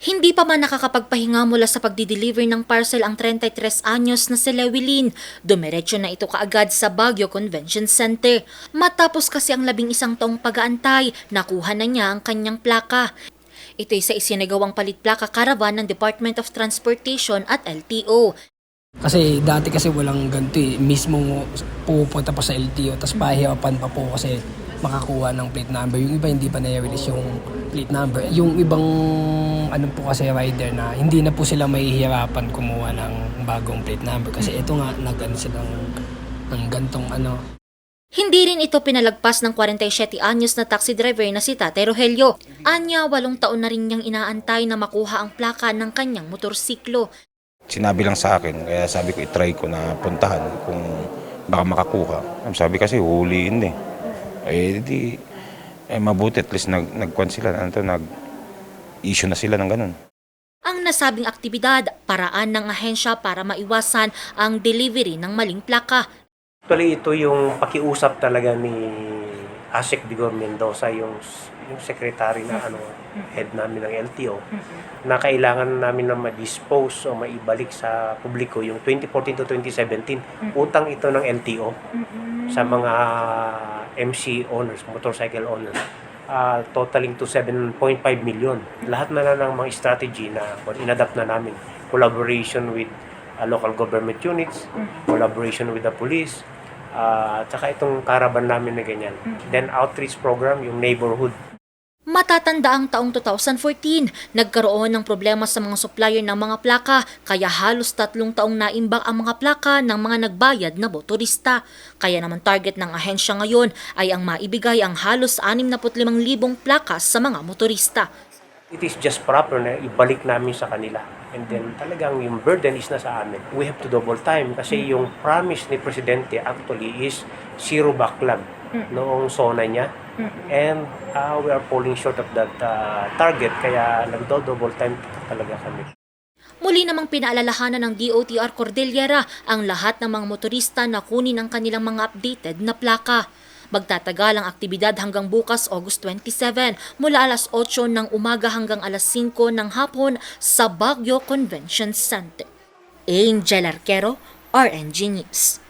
Hindi pa man nakakapagpahinga mula sa pagdi-deliver ng parcel ang 33 anyos na si Lewilin. Dumiretso na ito kaagad sa Baguio Convention Center. Matapos kasi ang labing isang taong pag-aantay, nakuha na niya ang kanyang plaka. Ito'y sa isinagawang palit plaka caravan ng Department of Transportation at LTO. Kasi dati kasi walang ganito eh. Mismo pupunta pa sa LTO tapos pahirapan pa po kasi makakuha ng plate number. Yung iba hindi pa na-release yung plate number. Yung ibang ano po kasi rider na hindi na po sila mahihirapan kumuha ng bagong plate number. Kasi ito nga nag-ano silang ng gantong ano. Hindi rin ito pinalagpas ng 47 anyos na taxi driver na si Tate Rogelio. Anya, walong taon na rin niyang inaantay na makuha ang plaka ng kanyang motorsiklo. Sinabi lang sa akin, kaya sabi ko itry ko na puntahan kung baka makakuha. Sabi kasi huliin eh. Eh di, eh mabuti at least nag, nagkwan sila, ano to, nag issue na sila ng ganun. Ang nasabing aktibidad, paraan ng ahensya para maiwasan ang delivery ng maling plaka. Actually, ito yung pakiusap talaga ni Asik Digor Mendoza, yung, yung secretary na ano, head namin ng LTO, na kailangan namin na ma-dispose o maibalik sa publiko yung 2014 to 2017. Utang ito ng LTO sa mga MC owners, motorcycle owners. ah, totaling to 7.5 million. Lahat na na ng mga strategy na inadapt na namin. Collaboration with uh, local government units, collaboration with the police, uh, at saka itong caravan namin na ganyan. Then outreach program, yung neighborhood Matatanda ang taong 2014, nagkaroon ng problema sa mga supplier ng mga plaka kaya halos tatlong taong naimbang ang mga plaka ng mga nagbayad na motorista. Kaya naman target ng ahensya ngayon ay ang maibigay ang halos 65,000 plaka sa mga motorista. it is just proper na ibalik namin sa kanila. And then talagang yung burden is nasa amin. We have to double time kasi yung promise ni Presidente actually is zero backlog noong SONA niya. And uh, we are falling short of that uh, target kaya nagdo-double time talaga kami. Muli namang pinaalalahanan ng DOTR Cordillera ang lahat ng mga motorista na kunin ang kanilang mga updated na plaka. Magtatagal ang aktibidad hanggang bukas August 27 mula alas 8 ng umaga hanggang alas 5 ng hapon sa Baguio Convention Center. Angel Arquero, RNG News.